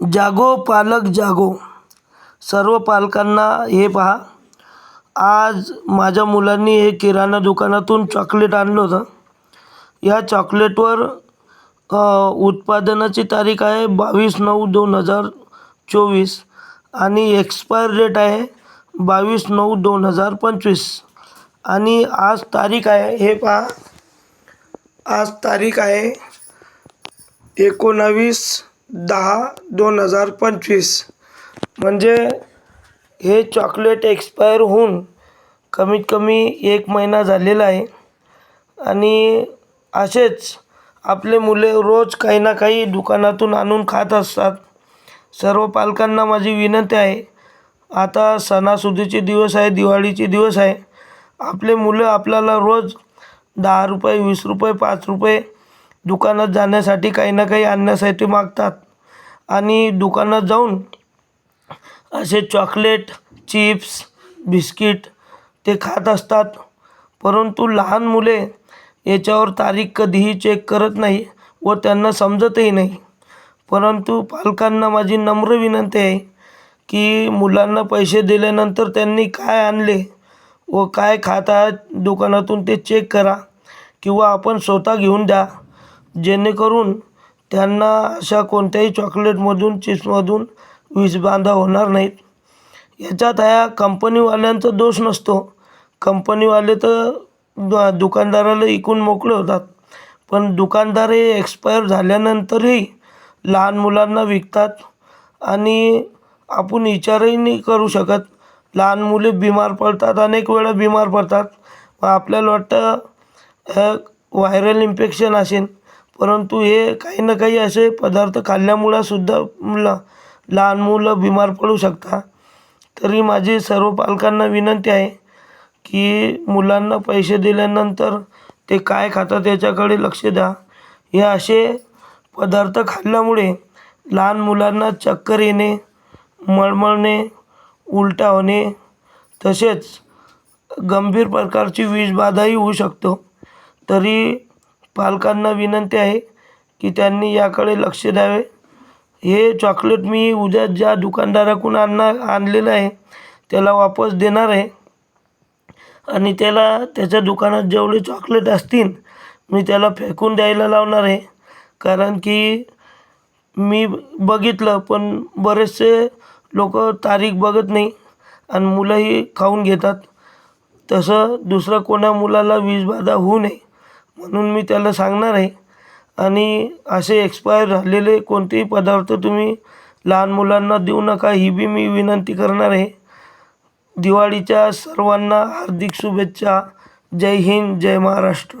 जागो पालक जागो. सर्व पालकांना हे पहा. आज माझ्या मुलांनी हे किराणा दुकानातून चॉकलेट आणलं होतं. या चॉकलेटवर उत्पादनाची तारीख आहे बावीस नऊ दोन हजार चोवीस आणि एक्सपायर डेट आहे बावीस नऊ दोन हजार पंचवीस. आणि आज तारीख आहे हे पहा. आज तारीख आहे एकोणावीस दहा दोन हजार पंचवीस. म्हणजे हे चॉकलेट एक्सपायर होऊन कमीत कमी एक महिना झालेला आहे. आणि असेच आपले मुले रोज काही ना काही दुकानातून आणून खात असतात. सर्व पालकांना माझी विनंती आहे. आता सणासुदीचे दिवस आहे दिवाळीचे दिवस आहे. आपले मुलं आपल्याला रोज दहा रुपये वीस रुपये पाच रुपये दुकानात जाण्यासाठी काही ना काही आणण्यासाठी मागतात. आणि दुकानात जाऊन असे चॉकलेट चिप्स बिस्किट ते खात असतात. परंतु लहान मुले याच्यावर तारीख कधीही चेक करत नाही व त्यांना समजतही नाही. परंतु पालकांना माझी नम्र विनंती आहे की मुलांना पैसे दिल्यानंतर त्यांनी काय आणले व काय खात आहेत दुकानातून ते चेक करा किंवा आपण स्वतः घेऊन द्या. जेणेकरून त्यांना अशा कोणत्याही चॉकलेटमधून चिप्समधून विषबाधा होणार नाहीत. याच्यात ह्या कंपनीवाल्यांचा दोष नसतो. कंपनीवाले तर द दुकानदाराला इकून मोकळे होतात. पण दुकानदार हे एक्सपायर झाल्यानंतरही लहान मुलांना विकतात आणि आपण विचारही नाही करू शकत. लहान मुले बिमार पडतात अनेक वेळा बिमार पडतात. मग आपल्याला वाटतं व्हायरल इन्फेक्शन असेल. परंतु हे काही ना काही असे पदार्थ खाल्ल्यामुळं सुद्धा मुलं लहान मुलं बिमार पडू शकतात तरी माझी सर्व पालकांना विनंती आहे की मुलांना पैसे दिल्यानंतर ते काय खातात याच्याकडे लक्ष द्या. हे असे पदार्थ खाल्ल्यामुळे लहान मुलांना चक्कर येणे मळमळणे उलटा होणे तसेच गंभीर प्रकारची विषबाधाही होऊ शकतो. तरी पालकांना विनंती आहे की त्यांनी याकडे लक्ष द्यावे. हे चॉकलेट मी उद्या ज्या दुकानदाराकडून आणणार आणलेलं आहे त्याला वापस देणार आहे. आणि त्याला त्याच्या दुकानात जेवढे चॉकलेट असतील मी त्याला फेकून द्यायला लावणार आहे. कारण की मी बघितलं पण बरेचसे लोक तारीख बघत नाही आणि मुलंही खाऊन घेतात. तसं दुसरं कोणा मुलाला वीजबाधा होऊ नये. म्हणून मी त्याला सांगणार आहे. आणि असे एक्सपायर झालेले कोणतेही पदार्थ तुम्ही लहान मुलांना देऊ नका ही बी मी विनंती करणार आहे. दिवाळीच्या सर्वांना हार्दिक शुभेच्छा. जय हिंद जय महाराष्ट्र.